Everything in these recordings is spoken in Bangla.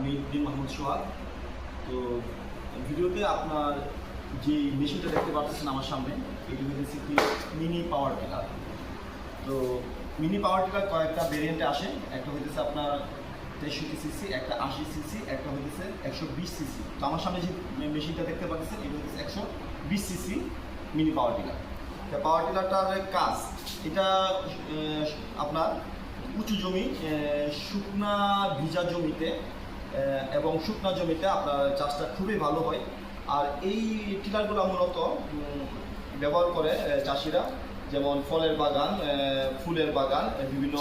আমি উদ্দিন মাহমুদ সোহাগ। তো ভিডিওতে আপনার যে মেশিনটা দেখতে পাচ্ছেন আমার সামনে, এটি হচ্ছে কি মিনি পাওয়ার টিলার। তো মিনি পাওয়ার টিলার কয়েকটা ভেরিয়েন্টে আসে। একটা হইতেছে আপনার তেষট্টি সিসি একটা আশি সিসি একটা হইতেছে একশো বিশ সিসি তো আমার সামনে যে মেশিনটা দেখতে পাচ্ছেন এটা হচ্ছে একশো বিশ সিসি মিনি পাওয়ার টিলার। তো পাওয়ার টিলারটার কাজ, এটা আপনার উঁচু জমি শুকনা ভিজা জমিতে এবং শুকনা জমিতে আপনার চাষটা খুবই ভালো হয়। আর এই টিলারগুলো মূলত ব্যবহার করে চাষিরা যেমন ফলের বাগান ফুলের বাগান বিভিন্ন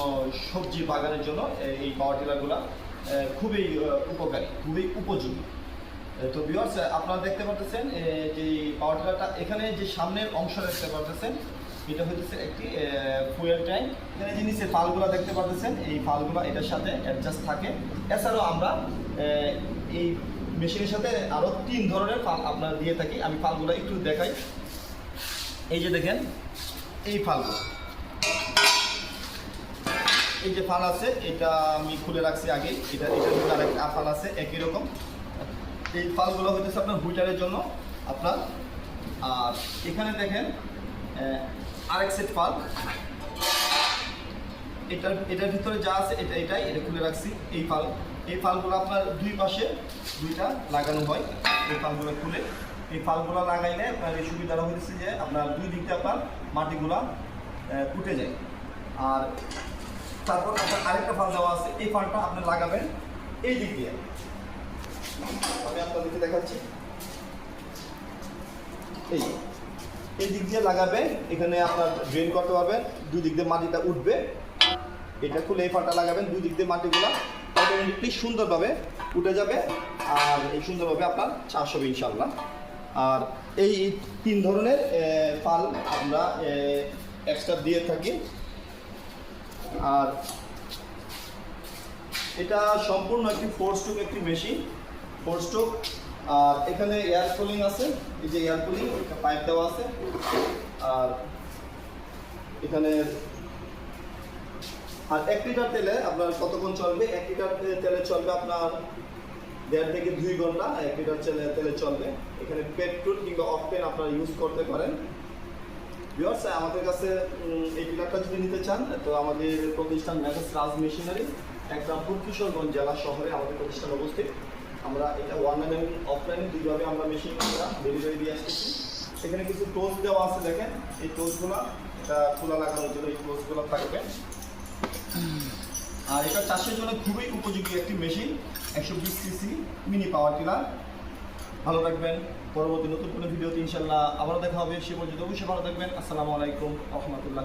সবজি বাগানের জন্য এই পাওয়ার টিলারগুলো খুবই উপকারী খুবই উপযোগী। তো ভিউয়ার্স আপনারা দেখতে আহ, যে পাওয়ার টিলারটা এখানে যে সামনের অংশ দেখতে পাচ্ছেন এটা হচ্ছে একটি ফুয়েল ট্যাঙ্ক এখানে যে ফালগুলো দেখতে পাচ্ছেন এই ফালগুলো এটার সাথে অ্যাডজাস্ট থাকে। এছাড়াও আমরা এই মেশিনের সাথে আরও তিন ধরনের ফাল আপনার দিয়ে থাকি। আমি ফালগুলো একটু দেখাই। এই যে দেখেন, এই ফালগুলো। এই যে ফাল আছে, এটা আমি খুলে রাখছি আগে। এটা, এটার আরেকটা ফাল আছে, একই রকম। এই ফালগুলো হচ্ছে আপনার হুইটারের জন্য। আপনার, আর এখানে দেখেন আরেক সেট ফাল এটার এটার ভিতরে যা আছে, এটা, এটাই, এটা খুলে রাখছি, এই ফাল এই ফালগুলো আপনার দুই পাশে দুইটা লাগানো হয়, এই ফালগুলো খুলে। এই ফালগুলো লাগাইলে আপনার এই সুবিধাটা হয়েছে যে আপনার দুই দিক দিয়ে আপনার মাটিগুলা উঠে যায়। আর তারপর আপনার আরেকটা ফাল দেওয়া আছে, এই ফালটা আপনি লাগাবেন এই দিক দিয়ে। আমি আপনাদেরকে দেখাচ্ছি। এই। এই দিক দিয়ে লাগাবে, এখানে আপনার ড্রেন করতে পারবেন দুই দিক দিয়ে মাটিটা উঠবে। এটা খুলে এই ফাটা লাগাবেন, দুই দিক দিয়ে মাটিগুলা অটোমেটিকলি সুন্দরভাবে উঠে যাবে, আর এই সুন্দরভাবে আপনার চাষ হবে ইনশাল্লাহ আর এই তিন ধরনের ফাল আমরা এক্সট্রা দিয়ে থাকি। আর এটা সম্পূর্ণ একটি ফোর স্ট্রোক একটি মেশিন ফোর স্ট্রোক আর এখানে এয়ার কুলিং আছে, এই যে এয়ার কুলিং পাইপ দেওয়া আছে, আর এখানে আর এক লিটার তেলে আপনার কতক্ষণ চলবে? এক লিটার তেলে চলবে আপনার দেড় থেকে দুই ঘণ্টা এক লিটার তেলে তেলে চলবে। এখানে পেট্রোল কিংবা অকটেন আপনারা ইউজ করতে পারেন। ভিউয়ার্স আমাদের কাছে এই পিলারটা যদি নিতে চান, তো আমাদের প্রতিষ্ঠান মেসাস রাজ মেশিনারি একটা কিশোরগঞ্জ জেলা শহরে আমাদের প্রতিষ্ঠান অবস্থিত। আমরা এটা অনলাইন এবং অফলাইনে দুইভাবে আমরা মেশিন আমরা ডেলিভারি দিয়ে আসতেছি। এখানে কিছু টোজ দেওয়া আছে, দেখেন। এই টোজগুলো এটা খোলা লাগানোর জন্য এই টোজগুলো থাকবে। আর এটা চাষের জন্য খুবই উপযোগী একটি মেশিন একশো বিশ সিসি মিনি পাওয়ার টিলার ভালো থাকবেন। পরবর্তী নতুন কোনো ভিডিওতে ইনশাল্লাহ আবারও দেখা হবে। সে পর্যন্ত অবশ্যই ভালো থাকবেন। আসসালামু আলাইকুম রহমতুল্লাহ